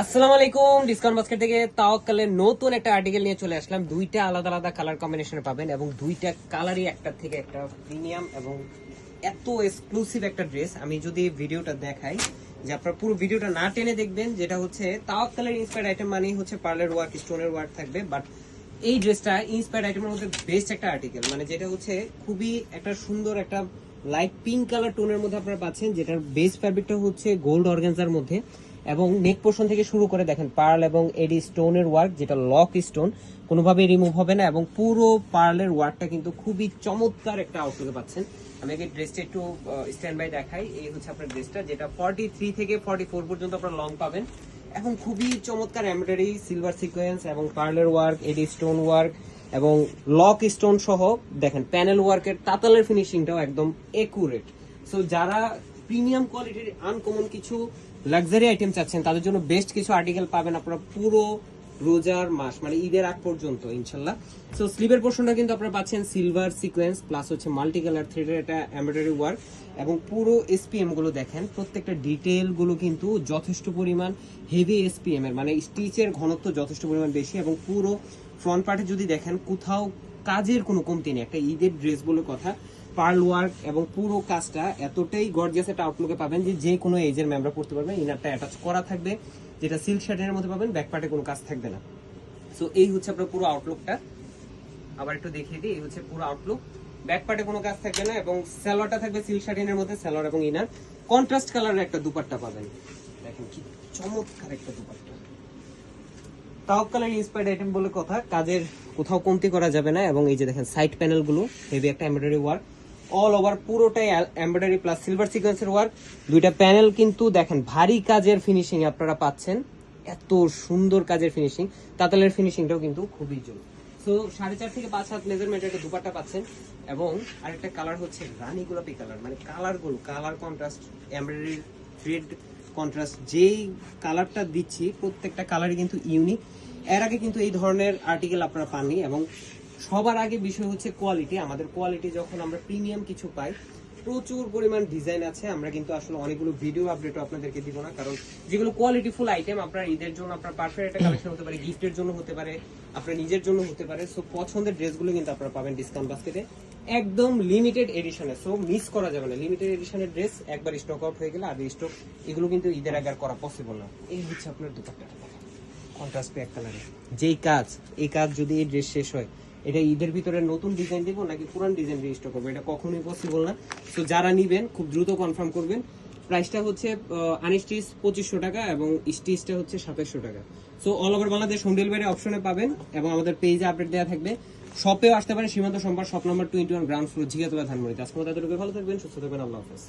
আসসালামু আলাইকুম, discount basket থেকে তাওয়াক্কালের নতুন একটা আর্টিকেল নিয়ে চলে আসলাম। দুইটা আলাদা আলাদা কালার কম্বিনেশনে পাবেন এবং দুইটা কালারই একটা থেকে একটা প্রিমিয়াম এবং এত এক্সক্লুসিভ একটা ড্রেস আমি যদি ভিডিওটা দেখাই, যে আপনারা পুরো ভিডিওটা না টেনে দেখবেন, যেটা হচ্ছে তাওয়াক্কালের ইন্সপায়ার্ড আইটেম মানেই হচ্ছে পার্লের ওয়ার্ক স্টোনের ওয়ার্ক থাকবে। বাট এই ড্রেসটা ইন্সপায়ার্ড আইটেমের মধ্যে বেস্ট একটা আর্টিকেল মানে যেটা হচ্ছে খুবই একটা সুন্দর একটা লাইট পিঙ্ক কালার টোনের মধ্যে আপনারা পাচ্ছেন, যেটার বেস ফ্যাব্রিকটা হচ্ছে গোল্ড অর্গানজার মধ্যে। এবং নেক পোর্শন থেকে শুরু করে দেখেন, পার্ল এবং এডি স্টোনের ওয়ার্ক, যেটা লক স্টোন, কোনোভাবেই রিমুভ হবে না এবং পুরো পার্লের ওয়ার্কটা কিন্তু খুবই চমৎকার একটা আউটলুকে পাচ্ছেন। আমি আগে ড্রেসটা একটু স্ট্যান্ড বাই দেখাই। এই হচ্ছে আপনার ড্রেসটা যেটা ফর্টি থ্রি থেকে ফর্টি ফোর পর্যন্ত আপনারা লং পাবেন। এবং খুবই চমৎকার এমব্রয়ডারি সিলভার সিকোয়েন্স এবং পার্লের ওয়ার্ক, এডি স্টোন ওয়ার্ক এবং লক স্টোন সহ দেখেন প্যানেল ওয়ার্কের তাতালের ফিনিশিংটাও একদম একুরেট সো যারা প্রিমিয়াম কোয়ালিটির আনকমন কিছু লাক্সারি আইটেম চাচ্ছেন তাদের জন্য বেস্ট কিছু আর্টিকেল পাবেন আপনারা পুরো রোজার মাস মানে ঈদের আগ পর্যন্ত, ইনশাল্লাহ। সো স্লিভের পোর্শনটা কিন্তু আপনারা পাচ্ছেন সিলভার সিকোয়েন্স প্লাস হচ্ছে মাল্টি কালার থ্রেডের একটা এমব্রয়ডারি ওয়ার্ক এবং পুরো এসপিএমগুলো দেখেন, প্রত্যেকটা ডিটেলগুলো কিন্তু যথেষ্ট পরিমাণ হেভি এসপিএম এর মানে স্টিচের ঘনত্ব যথেষ্ট পরিমাণ বেশি, এবং পুরো ফ্রন্ট পার্টে যদি দেখেন, কোথাও কাজের কোনো কমতি নেই, একটা ঈদের ড্রেস বলে কথা। পার্ল ওয়ার্ক এবং পুরো কাজটা এতটাই গর্জিয়াস একটা আউটলুকে পাবেন যে যে কোনো এজের মেম্বার পড়তে পারবেন। ইনারটা অ্যাটাচ করা থাকবে, যেটা সিল্ক শার্টের মধ্যে পাবেন ব্যাক পার্টে কোনো কাজ থাকবে না। সো এই হচ্ছে আপনার পুরো আউটলুকটা আবার একটু দেখিয়ে দিই, এই হচ্ছে পুরো আউটলুক ব্যাক পার্টে কোনো কাজ থাকবে না এবং স্যালোয়ারটা থাকবে সিল্ক শার্টিনের মধ্যে স্যালোয়ার এবং ইনার কন্ট্রাস্ট কালারের একটা দুপাট্টা পাবেন। দেখেন কি চমৎকার একটা দুপাট্টা। তাওয়াক্কালের ইন্সপায়ার্ড আইটেম বলে কথা, কাজের কোথাও কমতি করা যাবে না এবং এই যে দেখেন সাইড প্যানেলগুলো হেভি একটা এমব্রয়ডারি ওয়ার্ক অল ওভার পুরোটাই এমব্রয়ডারি প্লাস সিলভার সিকোয়েন্সের ওয়ার্ক দুইটা প্যানেল কিন্তু দেখেন, ভারী কাজের ফিনিশিং আপনারা পাচ্ছেন। এত সুন্দর কাজের ফিনিশিং তাতালের ফিনিশিংটাও কিন্তু খুবই জোর। সো সাড়ে চার থেকে পাঁচ হাত মেজারমেন্ট একটা দুপাট্টা পাচ্ছেন। এবং আরেকটা কালার হচ্ছে রানী গোলাপি কালার মানে কালারগুলো colour contrast embroidery thread contrast যেই কালারটা দিচ্ছি, প্রত্যেকটা কালারই কিন্তু ইউনিক এর আগে কিন্তু এই ধরনের আর্টিকেল আপনারা পাননি এবং সবার আগে বিষয় হচ্ছে কোয়ালিটি আমাদের কোয়ালিটি যখন আমরা প্রিমিয়াম কিছু পাই, প্রচুর পরিমাণ ডিজাইন আছে। আমরা কিন্তু আসলে অনেকগুলো ভিডিও আপডেটও আপনাদেরকে দিব না, কারণ যেগুলো কোয়ালিটিফুল আইটেম আপনার ঈদের জন্য আপনার পারফেক্ট একটা কালেকশন হতে পারে গিফটের জন্য হতে পারে, আপনার নিজের জন্য হতে পারে। সো পছন্দের ড্রেসগুলো কিন্তু আপনারা পাবেন ডিসকাউন্ট বাস্কেটে একদম লিমিটেড এডিশনে সো মিস করা যাবে না। লিমিটেড এডিশনের ড্রেস একবার স্টক আউট হয়ে গেলে আগে স্টক এগুলো কিন্তু ঈদের আগে আর করা পসিবল না। এই হচ্ছে আপনার দুপাট্টাটা কন্ট্রাস্ট ব্যাক কালারে যেই কাজ, এই কাজ যদি এই ড্রেস শেষ হয় এটা ঈদের ভিতরে নতুন ডিজাইন দিব নাকি পুরান ডিজাইন রেজিস্টার করব এটা কখনোই পসিবল না। তো যারা নিবেন, খুব দ্রুত কনফার্ম করবেন। প্রাইসটা হচ্ছে আনস্টিচ পঁচিশশো টাকা এবং স্টিচটা হচ্ছে সাতাশশো টাকা। So all over Bangladesh home delivery অপশনে পাবেন এবং আমাদের পেজে আপডেট দেওয়া থাকবে। শপেও আসতে পারেন, Shimanto Shambhar shop number twenty one ground floor Jigatola ধানমন্ডিতে আজকে এতটুকু ভালো থাকবেন, সুস্থ থাকবেন। আল্লাহ হাফেজ।